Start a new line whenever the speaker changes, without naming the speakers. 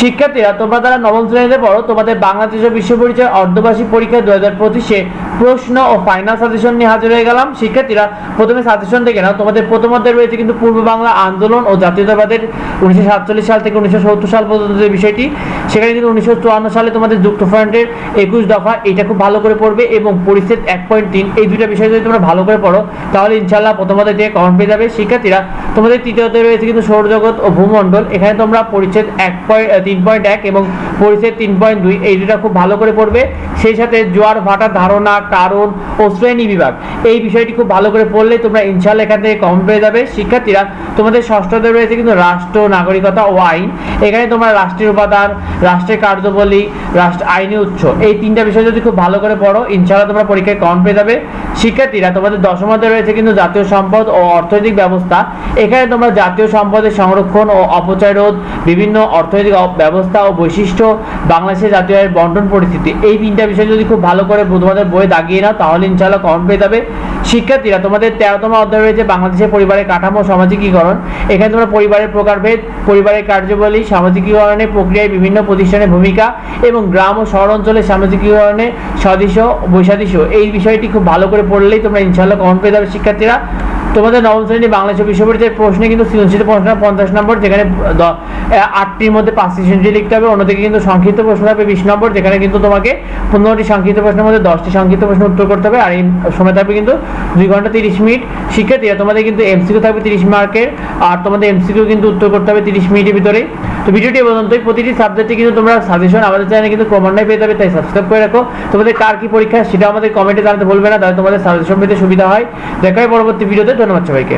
শিক্ষার্থীরা, তোমরা যারা নবম শ্রেণীতে পড়ো, তোমাদের বাংলাদেশ বিশ্ব পরিচয় অর্ধবার্ষিক পরীক্ষা দু হাজার পঁচিশে প্রশ্ন ও ফাইনাল সাজেশন নিয়ে হাজির হয়ে গেলাম। শিক্ষার্থীরা, প্রথমে সাজেশন দেখে নাও। তোমাদের প্রথমত রয়েছে কিন্তু পূর্ব বাংলা আন্দোলন ও জাতীয়তাবাদের উনিশশো সাতচল্লিশ সাল থেকে উনিশশো সত্তর সাল পর্যন্ত যে বিষয়টি, সেখানে কিন্তু উনিশশো চুয়ান্ন সালে তোমাদের যুক্ত ফ্রন্টের একুশ দফা এটা খুব ভালো করে পড়বে এবং পরিস্থিতি এক পয়েন্ট তিন। এই দুইটা বিষয় যদি তোমরা ভালো করে পড়ো, তাহলে ইনশাল্লাহ প্রথমত থেকে কমন পেয়ে যাবে। শিক্ষার্থীরা, তোমাদের তৃতীয়তে রয়েছে কিন্তু সৌরজগৎ ও ভূমণ্ডল। এখানে তোমরা পরিচ্ছেদ এক পয়েন্ট তিন পয়েন্ট এক এবং পরিচ্ছেদ তিন পয়েন্ট দুই, এই দুটা খুব ভালো করে পড়বে। সেই সাথে জোয়ার ভাটার ধারণা, কারণ ও শ্রেণি বিভাগ, এই বিষয়টি খুব ভালো করে পড়লে তোমরা ইনশাল্লাহ এখান থেকে কম পেয়ে যাবে। শিক্ষার্থীরা, তোমাদের ষষ্ঠতে রয়েছে কিন্তু রাষ্ট্র, নাগরিকতা ও আইন। এখানে তোমরা রাষ্ট্রের উপাদান, রাষ্ট্রের কার্যবলী, রাষ্ট্র আইনি উৎস, এই তিনটা বিষয় যদি খুব ভালো করে পড়ো ইনশাল্লাহ তোমরা পরীক্ষায় কম পেয়ে যাবে। শিক্ষার্থীরা, তোমাদের দশমতে রয়েছে কিন্তু জাতীয় সম্পদ ও অর্থনৈতিক ব্যবস্থা। এখানে তোমরা জাতীয় সম্পদের সংরক্ষণ ও অপচয় রোধ, বিভিন্ন অর্থনৈতিক ব্যবস্থা ও বৈশিষ্ট্য বাংলাদেশের জাতীয় আয়ের বন্টন পরিস্থিতি, এই তিনটা বিষয় যদি খুব ভালো করে তোমাদের বই দাগিয়ে নাও, তাহলে ইনশাল্লাহ কম পেয়ে যাবে। শিক্ষার্থীরা, তোমাদের তেরোতম অধ্যায় রয়েছে বাংলাদেশের পরিবারের কাঠামো সামাজিকীকরণ। এখানে তোমরা পরিবারের প্রকারভেদ, পরিবারের কার্যবলী সামাজিকীকরণের প্রক্রিয়ায় বিভিন্ন প্রতিষ্ঠানের ভূমিকা এবং গ্রাম ও শহর অঞ্চলের সামাজিকীকরণে সদৃশ্য বৈসাদৃশ্য। এই বিষয়টি খুব ভালো করে পড়লেই তোমরা ইনশাল্লাহ কমন পেয়ে যাবে শিক্ষার্থীরা। তোমাদের নবম শ্রেণি বাংলাদেশ বিশ্ব পরিচয়ের প্রশ্নে কিন্তু সৃজনশীল প্রশ্ন পঞ্চাশ নম্বর, যেখানে আটটির মধ্যে পাঁচটি সৃজনশীল লিখতে হবে, অন্যদিকে কিন্তু সংক্ষিপ্ত প্রশ্ন থাকবে বিশ নম্বর, যেখানে কিন্তু তোমাকে পনেরোটি সংক্ষিপ্ত প্রশ্নের মধ্যে দশটি সংক্ষিপ্ত প্রশ্ন উত্তর করতে হবে, আর এই সময় থাকবে কিন্তু দুই ঘণ্টা তিরিশ মিনিট। শিক্ষার্থীরা তোমাদের কিন্তু এমসিকিউ থাকবে তিরিশ মার্কের, আর তোমাদের এমসিকিউ কিন্তু উত্তর করতে হবে তিরিশ মিনিটের ভিতরে। তো ভিডিওটি পর্যন্তই। প্রতিটি সাবজেক্টে কিন্তু তোমরা সাজেশন আমাদের চ্যানেলে কিন্তু ক্রমান্বয়ে পেয়ে যাবে, তাই সাবস্ক্রাইব করে রাখো। তোমাদের কার কি পরীক্ষা সেটা আমাদের কমেন্টে জানাতে ভুলবে না, তাহলে তোমাদের সাজেশন পেতে সুবিধা হয়। দেখা হয় পরবর্তী ভিডিওতে ধন্যবাদ সবাইকে